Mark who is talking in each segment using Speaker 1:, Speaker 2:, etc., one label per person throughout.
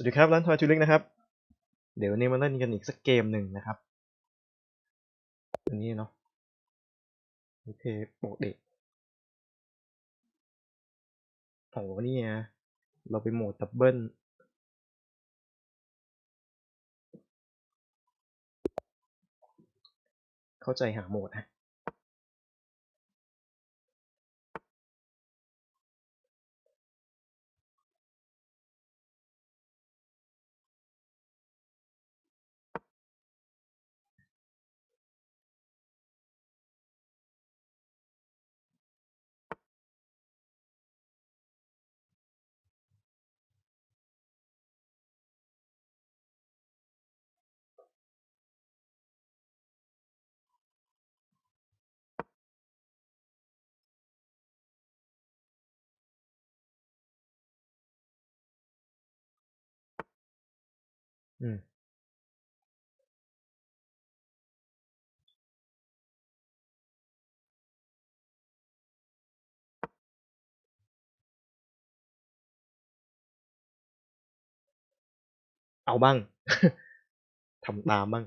Speaker 1: วัสดีครับร้านทอยทูลิกนะครับ เดี๋ยววันนี้มาเล่นกันอีกสักเกมหนึ่งนะครับ อันนี้เนาะโอเคโปกเด็กโอ้โหนี่ไงเราไปโหมดดับเบิลเข้าใจหาโหมดฮะ อืม เอาบ้าง ทำตามบ้าง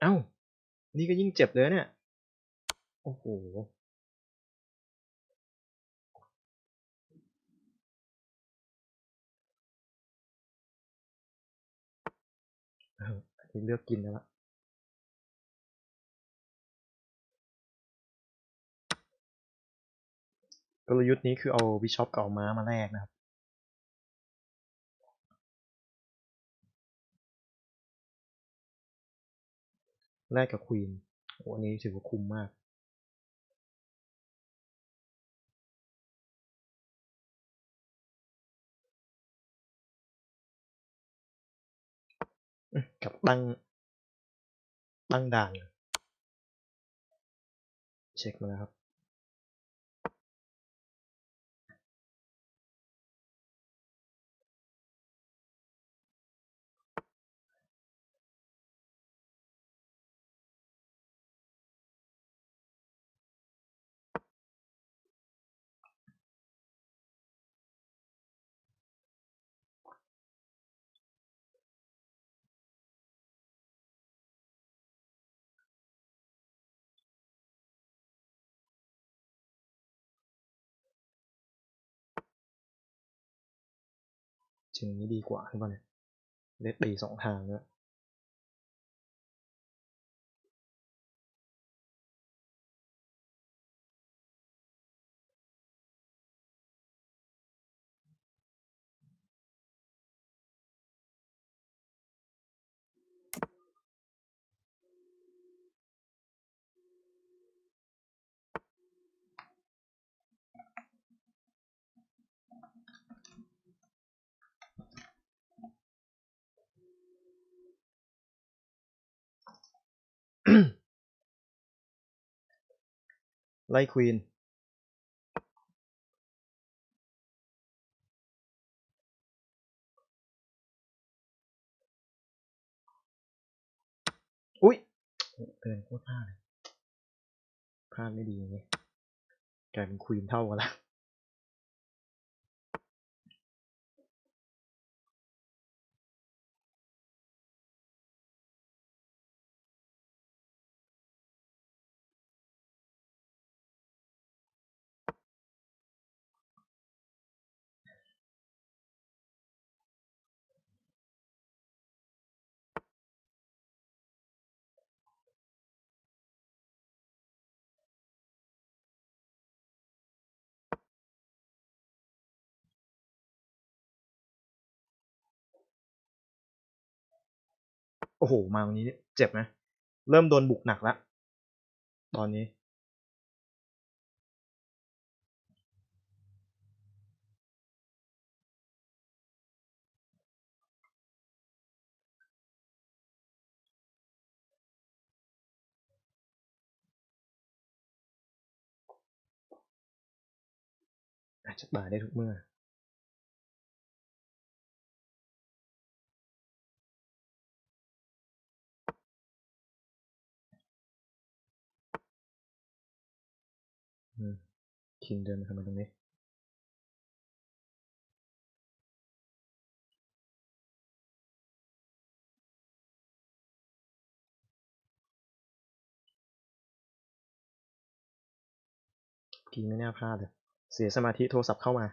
Speaker 1: เอ้า นี่ก็ยิ่งเจ็บเลยเนี่ย โอ้โห อันนี้เลือกกินแล้วกลยุทธ์นี้คือเอาบิชอปกับเอาม้ามาแลกนะครับ แลกกับควีนโอ้อันนี้ถือว่าคุ้มมาก กับตั้ง ตั้งด่าน เช็คมาแล้วครับ ชิงนี้ดีกว่าใช่ป่ะเนี่ยได้ตีสองทางด้วย ไล่ควีนอุ้ยเดินโคตรพลาดเลยพลาดไม่ดีอย่างงี้กลายเป็นควีนเท่ากันละ โอ้โห มาวันนี้เจ็บนะ เริ่มโดนบุกหนักแล้วตอนนี้อาจจะมาได้ทุกเมื่อ คิงเดินมาทำไมตรงนี้ กีไม่น่าพลาดเลย เสียสมาธิโทรศัพท์เข้ามา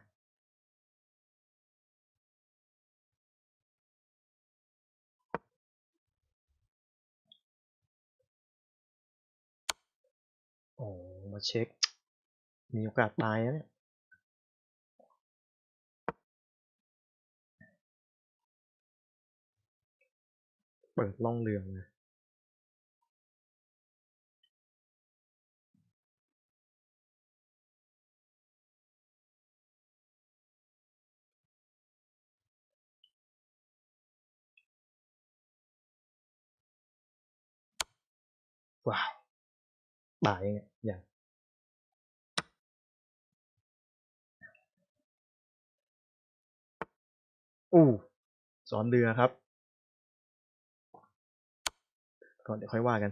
Speaker 1: โอ้มาเช็ค มีโอกาสตายนะเนี่ยเปิดล่องเรือเลยว้าวตายยังไงอย่ อู้สอนเรือครับ ก่อนเดี๋ยวค่อยว่ากัน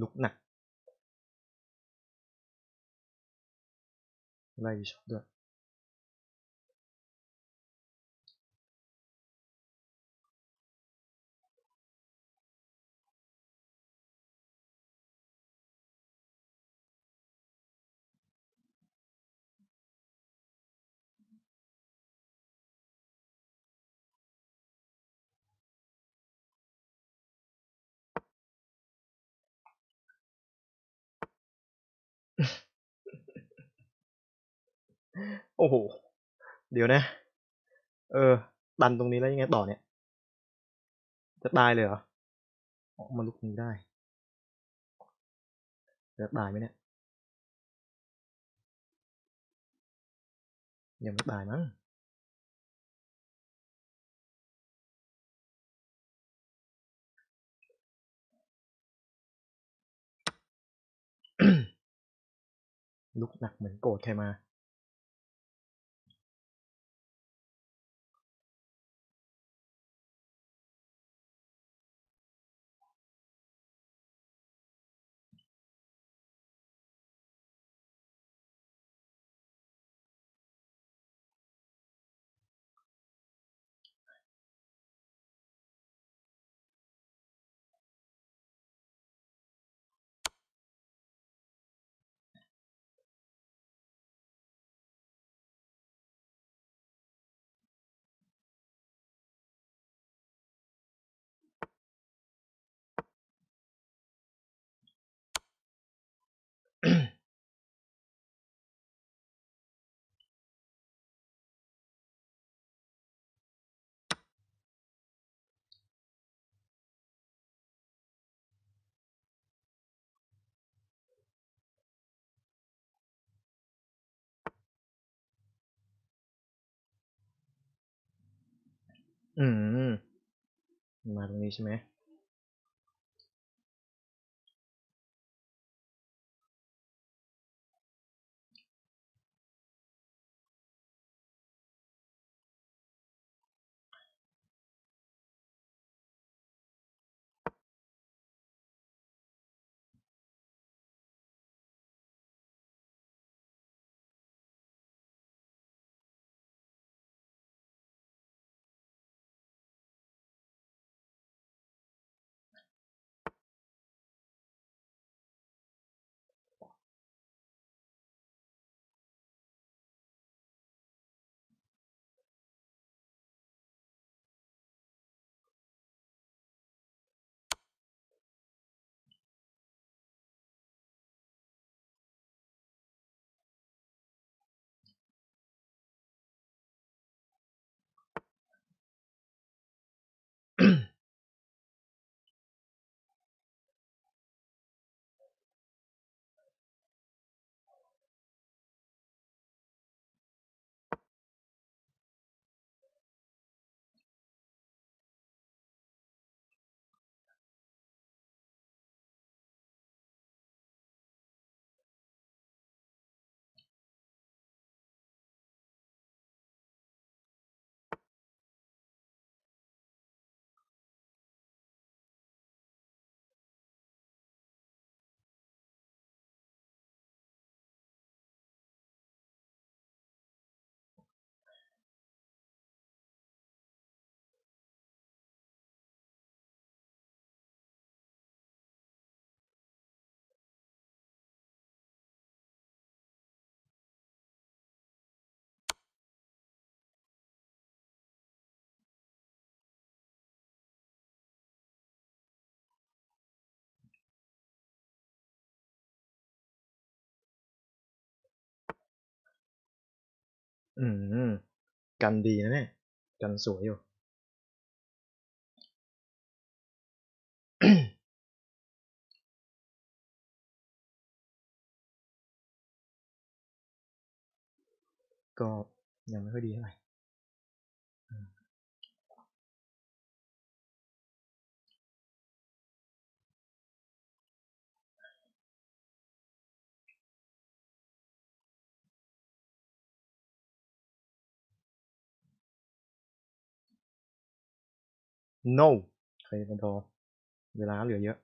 Speaker 1: ลุกหนักไล่ช็อตด้วย โอ้โห เดี๋ยวนะ เออ ดันตรงนี้แล้วยังไงต่อเนี่ย จะตายเลยเหรออมาลุกนี้ได้ จะตายไหมเนี่ย ยังไม่ตายมั้ง ลุกหนักเหมือนโกรธใครมา อืม มาตรงนี้ใช่ไหม อืม กันดีนะเนี่ย กันสวยอยู่ ก็ยังไม่ค่อยดีเท่าไหร่ no เคยกันทอเวลาเหลือเยอะ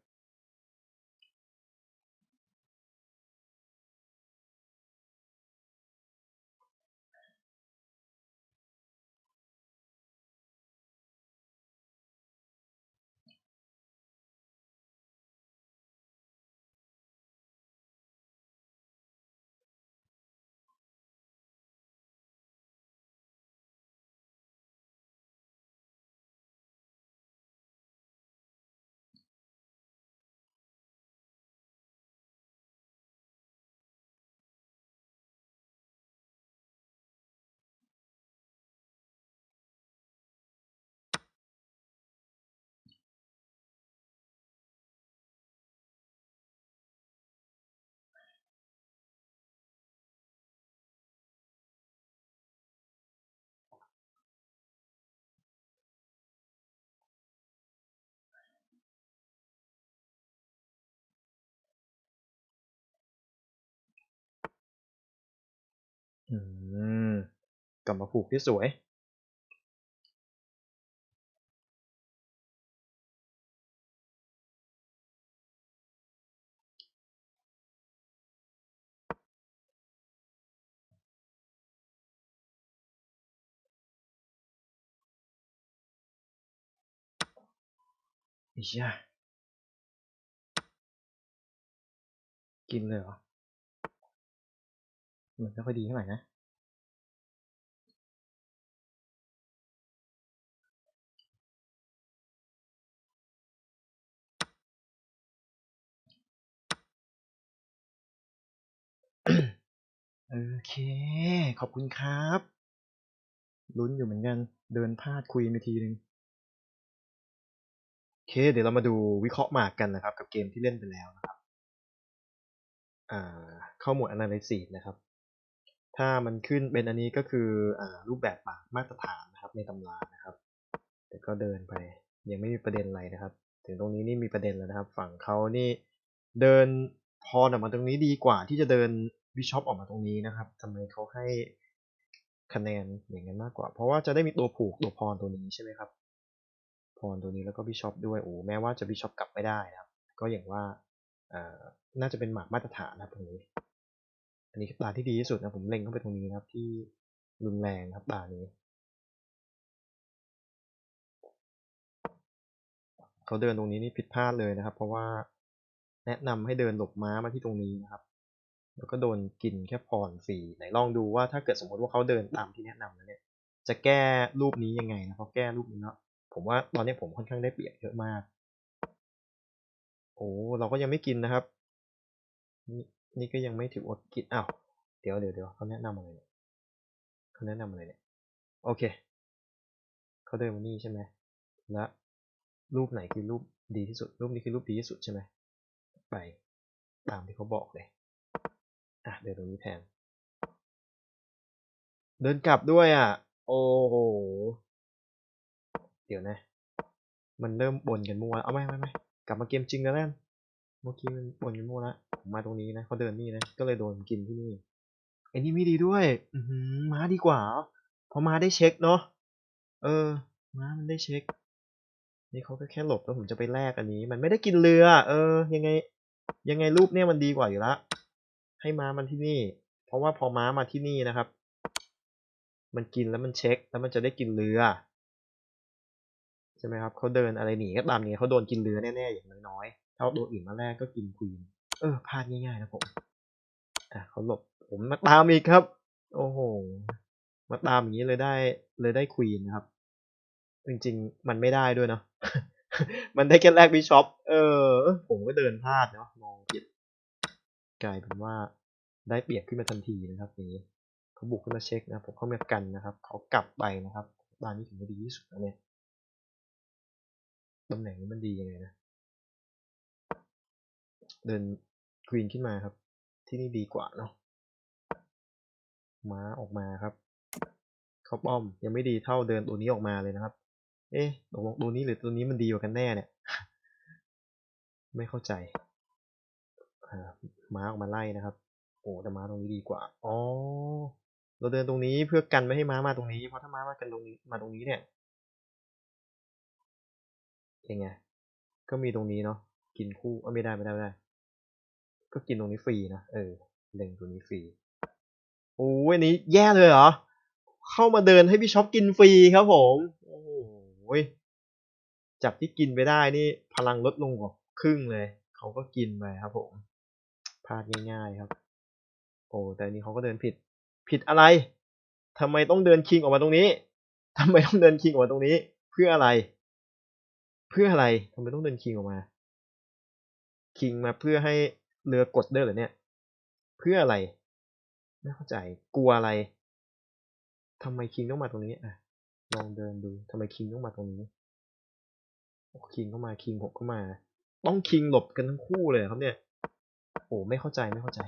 Speaker 1: อืมกลับมาผูกที่สวยอิชากินเลยเหรอ มันไม่ค่อยดีเท่าไหร่นะโอเค ขอบคุณครับลุ้นอยู่เหมือนกันเดินพลาดคุยไปทีหนึ่งโอเค เดี๋ยวเรามาดูวิเคราะห์หมากกันนะครับ กับเกมที่เล่นไปแล้วนะครับ อ่า เข้าหมวด analysis นะครับ ถ้ามันขึ้นเป็นอันนี้ก็คืออรูปแบบหมากมาตรฐานนะครับในตำรานะครับแต่ก็เดินไปยังไม่มีประเด็นอะไรนะครับ ถึงตรงนี้นี่มีประเด็นแล้วนะครับ ฝั่งเขานี่เดินพรออกมาตรงนี้ดีกว่าที่จะเดินบิชอปออกมาตรงนี้นะครับทำไมเขาให้คะแนนอย่างนั้นมากกว่า เพราะว่าจะได้มีตัวผูกตัวพรตัวนี้ใช่ไหมครับพรตัวนี้แล้วก็บิชอปด้วยโอ้แม้ว่าจะบิชอปกลับไม่ได้นะครับ ก็อย่างว่าอ่าน่าจะเป็นหมากมาตรฐานนะครับตรงนี้ อันนี้คือตาที่ดีที่สุดนะผมเล็งเข้าไปตรงนี้นะครับ ที่รุนแรงครับตานี้ เขาเดินตรงนี้นี่ผิดพลาดเลยนะครับ เพราะว่าแนะนำให้เดินหลบม้ามาที่ตรงนี้นะครับ แล้วก็โดนกินแค่พรฟรีไหนลองดูว่าถ้าเกิดสมมติว่าเขาเดินตามที่แนะนำแล้วเนี่ย จะแก้รูปนี้ยังไงนะเขาแก้รูปนี้เนาะผมว่าตอนนี้ผมค่อนข้างได้เปรียบเยอะมาก โอ้เราก็ยังไม่กินนะครับ นี่ก็ยังไม่ถืออดกินอ้าวเดี๋ยวเดี๋ยวเดี๋ยวเขาแนะนำอะไรเนี่ยเขาแนะนำอะไรเนี่ยโอเคเขาเดินมานี่ใช่ไหมและรูปไหนคือรูปดีที่สุด รูปนี้คือรูปดีที่สุดใช่ไหมไปตามที่เขาบอกเลยอะเดินตรงนี้แทน เดินกลับด้วยอะ โอ้โหเดี๋ยวนะ มันเริ่มบ่นกันมั่วเอาไม่ไม่ไม่กลับมาเกมจริงแล้วนั่น เมื่อกี้มันบ่นกันมั่วละผมมาตรงนี้นะเขาเดินนี่นะ ก็เลยโดนกินที่นี่ไอ้นี่ไม่ดีด้วย อือหือม้าดีกว่าพราะม้าได้เช็คเนาะ เออม้ามันได้เช็ค นี่เขาก็แค่หลบแล้วผมจะไปแลกอันนี้ มันไม่ได้กินเรือ เออ ยังไง ยังไงรูปเนี่ยมันดีกว่าอยู่ละ ให้ม้ามันที่นี่ เพราะว่าพอม้ามาที่นี่นะครับ มันกินแล้วมันเช็ค แล้วมันจะได้กินเรือใช่ไหมครับเขาเดินอะไรหนีก็ตามนี้เขาโดนกินเรือแน่ๆอย่างน้อยๆ เอาตัวอื่นมาแรกก็กินควีน เออพลาดง่ายๆนะผมอะเขาหลบผมมาตามอีกครับ โอ้โห มาตามอย่างนี้เลยได้ เลยได้ควีนนะครับ จริงๆ มันไม่ได้ด้วยเนาะ มันได้แค่แรกบิชอป เออ ผมก็เดินพลาดเนาะมองผิดกลายเป็นว่าได้เปรียบขึ้นมาทันทีนะครับนี้เขาบุกขึ้นมาเช็คนะผมเข้ามากันนะครับเขากลับไปนะครับตอนนี้ถึงจะดีที่สุดแล้วเนี่ยตำแหน่งนี้มันดียังไงนะ เดินควีนขึ้นมาครับ ที่นี่ดีกว่าเนาะม้าออกมาครับเขาป้อมยังไม่ดีเท่าเดินตัวนี้ออกมาเลยนะครับ เอ๊ะตกลงตัวนี้หรือตัวนี้มันดีกว่ากันแน่เนี่ย ไม่เข้าใจม้าออกมาไล่นะครับ โอ้แต่ม้าตรงนี้ดีกว่า อ๋อ เราเดินตรงนี้เพื่อกันไม่ให้ม้ามาตรงนี้ เพราะถ้าม้ามากันตรงนี้มาตรงนี้เนี่ยยังไง ก็มีตรงนี้เนาะ กินคู่ เออไม่ได้ไม่ได้ไม่ได้ ก็กินตรงนี้ฟรีนะ เออ เล็งตัวนี้ฟรี โอ้ยนนี้แย่เลยเหรอ เข้ามาเดินให้พี่ช็อปกินฟรีครับผม โอ้โหจากที่กินไปได้นี่พลังลดลงกว่าครึ่งเลย เขาก็กินไปครับผม พลาดง่ายๆครับ โอ้ แต่นี้เขาก็เดินผิด ผิดอะไรทำไมต้องเดินคิงออกมาตรงนี้ทำไมต้องเดินคิงออกมาตรงนี้ เพื่ออะไร เพื่ออะไรทำไมต้องเดินคิงออกมา คิงมาเพื่อให้ เรือกดเด้อเหรอเนี่ย เพื่ออะไร ไม่เข้าใจกลัวอะไรทำไมคิงต้องมาตรงนี้อะลองเดินดูทำไมคิงต้องมาตรงนี้คิงก็มาคิงหกก็มา ต้องคิงหลบกันทั้งคู่เลยครับเนี่ยโอ้ไม่เข้าใจไม่เข้าใจ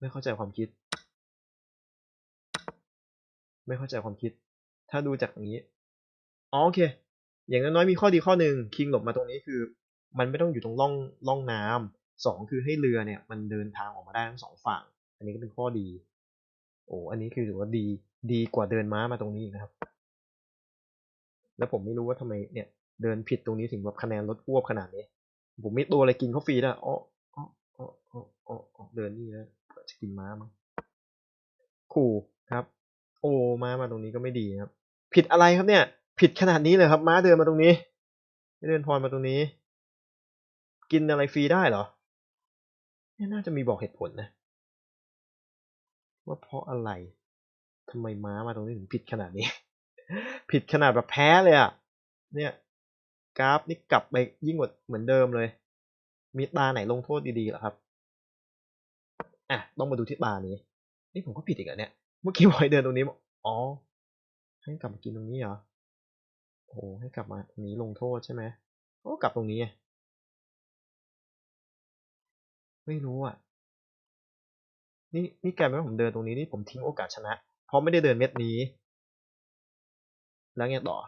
Speaker 1: ไม่เข้าใจความคิด ไม่เข้าใจความคิด ถ้าดูจากอย่างนี้อ๋อโอเค อย่างน้อยๆมีข้อดีข้อหนึ่งคิงหลบมาตรงนี้คือ มันไม่ต้องอยู่ตรงร่องร่องน้ำ สองคือให้เรือเนี่ยมันเดินทางออกมาได้ทั้งสองฝั่ง อันนี้ก็เป็นข้อดี โอ้ อันนี้คือถือว่าดี ดีกว่าเดินม้ามาตรงนี้นะครับ แล้วผมไม่รู้ว่าทำไมเนี่ย เดินผิดตรงนี้ถึงแบบคะแนนลดอ้วบขนาดนี้ ผมไม่ตัวอะไรกินเขาฟรีได้อ๋ออ๋ออ๋ออ๋อเดินนี่นะจะกินม้ามั้งขู่ครับ โอ้ม้ามาตรงนี้ก็ไม่ดีครับ ผิดอะไรครับเนี่ย ผิดขนาดนี้เลยครับ ม้าเดินมาตรงนี้ไม่เดินพรมาตรงนี้ กินอะไรฟรีได้เหรอ นี่น่าจะมีบอกเหตุผลนะ ว่าเพราะอะไรทำไมม้ามาตรงนี้ถึงผิดขนาดนี้ ผิดขนาดแบบแพ้เลยอะเนี่ยกราฟนี่กลับไปยิ่งกว่าเหมือนเดิมเลย มีตาไหนลงโทษดีๆหรอครับ อะ ต้องมาดูที่ตานี้ นี่ผมก็ผิดอีกอะเนี่ย เมื่อกี้บอยเดินตรงนี้บอกอ๋อ ให้กลับมากินตรงนี้เหรอ โอ้ให้กลับมาตรงนี้ลงโทษใช่ไหมโอ้กลับตรงนี้ ไม่รู้อะ นี่นี่กลายเป็นว่าผมเดินตรงนี้นี่ผมทิ้งโอกาสชนะ เพราะไม่ได้เดินเม็ดนี้ แล้วไงต่อ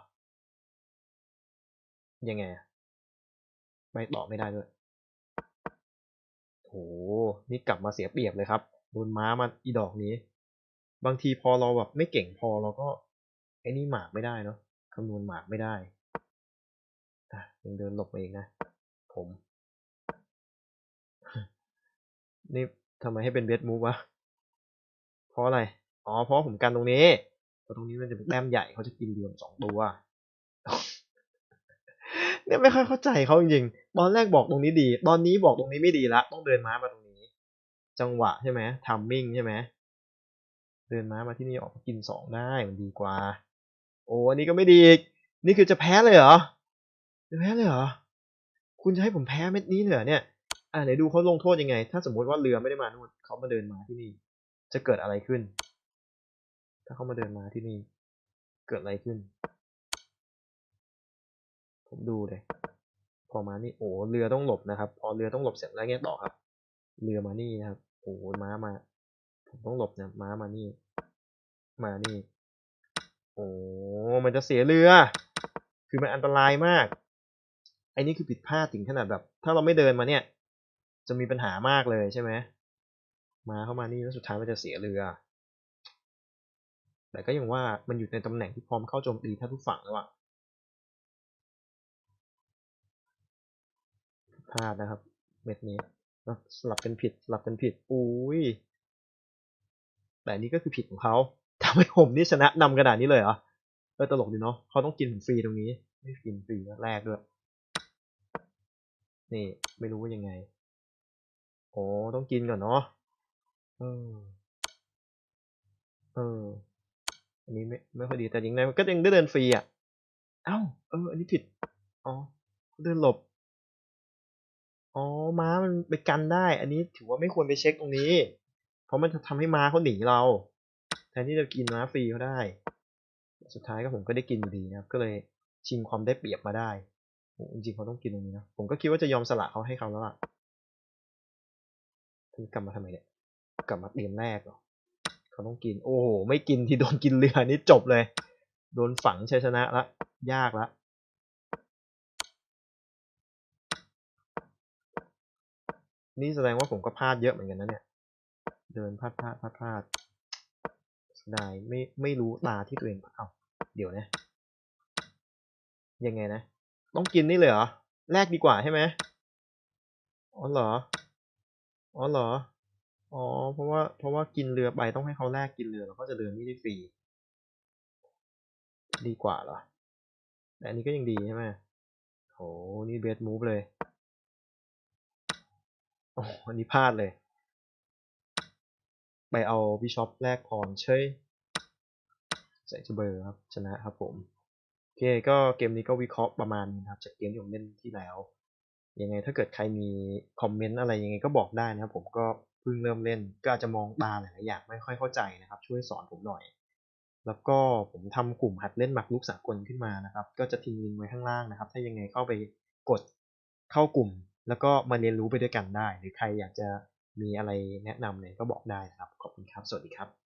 Speaker 1: ยังไงอะไปต่อไม่ได้ด้วยโหนี่กลับมาเสียเปรียบเลยครับโดนม้ามาอีดอกนี้ บางทีพอเราแบบไม่เก่งพอเราก็ไอ้นี่หมากไม่ได้เนาะคำนวณหมากไม่ได้อะยังเดินหลบเองนะ ผม นี่ทำไมให้เป็นเบสมูฟวะเพราะอะไร อ๋อ เพราะผมกันตรงนี้เพราะตรงนี้มันจะเป็นแต้มใหญ่เขาจะกินเรือมสองตัวเนี่ยไม่ค่อยเข้าใจเขาจริงๆ ตอนแรกบอกตรงนี้ดี ตอนนี้บอกตรงนี้ไม่ดีละ ต้องเดินม้ามาตรงนี้ จังหวะใช่ไหมทัมมิ่งใช่ไหมเดินม้ามาที่นี่ออกมากินสองได้มันดีกว่า โอ้อันนี้ก็ไม่ดีอีก นี่คือจะแพ้เลยเหรอ จะแพ้เลยเหรอ คุณจะให้ผมแพ้เม็ดนี้เหรอเนี่ย อ่าไหนดูเขาลงโทษยังไง ถ้าสมมติว่าเรือไม่ได้มานู่นเขามาเดินมาที่นี่ จะเกิดอะไรขึ้น ถ้าเขามาเดินมาที่นี่ เกิดอะไรขึ้น ผมดูเลย พอมานี่โอ้เรือต้องหลบนะครับ พอเรือต้องหลบเสร็จแล้วไงต่อครับ เรือมานี่นะครับ โอ้ม้ามา ผมต้องหลบนะม้ามานี่ มานี่ โอ้มันจะเสียเรือ คือมันอันตรายมากไอ้นี่คือผิดพลาดถึงขนาดแบบ ถ้าเราไม่เดินมาเนี่ย จะมีปัญหามากเลยใช่ไหมมาเข้ามานี่แล้วสุดท้ายมันจะเสียเรือ แต่ก็ยังว่ามันอยู่ในตำแหน่งที่พร้อมเข้าโจมตีแทบทุกฝั่งแล้วอะพลาดนะครับ เม็ดนี้สลับกันผิดสลับกันผิดอุ้ยแต่นนี้ก็คือผิดของเขาทำให้ผมนี่ชนะนำขนาดนี้เลยเหรอเออตลกดีเนาะเขาต้องกินผมฟรีตรงนี้ ไม่กินฟรีแรกด้วย นี่ไม่รู้ว่ายังไง โอ้ต้องกินก่อนเนาะเออเออ อันนี้ไม่ไม่ค่อยดีแต่ยังไงมันก็ยังได้เดินฟรีอะ เอ้า เออ อันนี้ผิด อ๋อ เดินหลบ อ๋อ ม้ามันไปกันได้ อันนี้ถือว่าไม่ควรไปเช็คตรงนี้ เพราะมันจะทำให้ม้าเขาหนีเรา แทนที่จะกินม้าฟรีเขาได้ สุดท้ายก็ผมก็ได้กินอยู่ดีนะครับ ก็เลยชิงความได้เปรียบมาได้จริงๆเขาต้องกินตรงนี้นะ ผมก็คิดว่าจะยอมสละเขาให้เขาแล้วล่ะ กลับมาทำไมเนี่ยกลับมาเตรียมแรกเหรอเขาต้องกิน โอ้โห ไม่กินที่โดนกินเรือนี่จบเลย โดนฝังชัยชนะละ ยากละนี่แสดงว่าผมก็พลาดเยอะเหมือนกันนะเนี่ย เดินพลาดพลาดพลาดพลาดได้ไม่ไม่รู้ตาที่ตัวเองเอาเดี๋ยวนะ ยังไงนะ ต้องกินนี่เลยเหรอ แลกดีกว่าใช่ไหมอ๋อเหรอ อ๋อเหรอ อ๋อ เพราะว่า เพราะว่ากินเรือไปต้องให้เขาแลกกินเรือเราก็จะเดินนี่ได้ฟรี ดีกว่าเหรอ แต่อันนี้ก็ยังดีใช่ไหมโห นี่เบสมูฟเลย โอ้อันนี้พลาดเลย ไปเอาบิชอปแรกพรเชยใส่เบอร์ครับ ชนะครับผม โอเค ก็เกมนี้ก็วิเคราะห์ประมาณนี้ครับ จากเกมที่ผมเล่นที่แล้ว ยังไงถ้าเกิดใครมีคอมเมนต์อะไรยังไงก็บอกได้นะครับ ผมก็เพิ่งเริ่มเล่น ก็อาจจะมองตาหลายอย่างไม่ค่อยเข้าใจนะครับ ช่วยสอนผมหน่อย แล้วก็ผมทำกลุ่มหัดเล่นหมากรุกสากลขึ้นมานะครับ ก็จะทิ้งลิงก์ไว้ข้างล่างนะครับ ถ้ายังไงเข้าไปกดเข้ากลุ่ม แล้วก็มาเรียนรู้ไปด้วยกันได้ หรือใครอยากจะมีอะไรแนะนำเนี่ยก็บอกได้นะครับ ขอบคุณครับ สวัสดีครับ